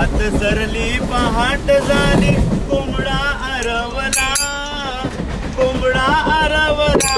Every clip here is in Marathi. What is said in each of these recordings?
रात सरली पहाट झाली कोंबडा आरवला कोंबडा आरवला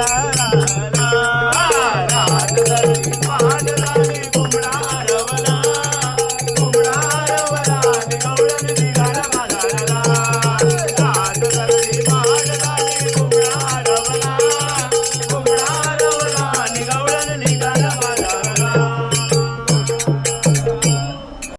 गा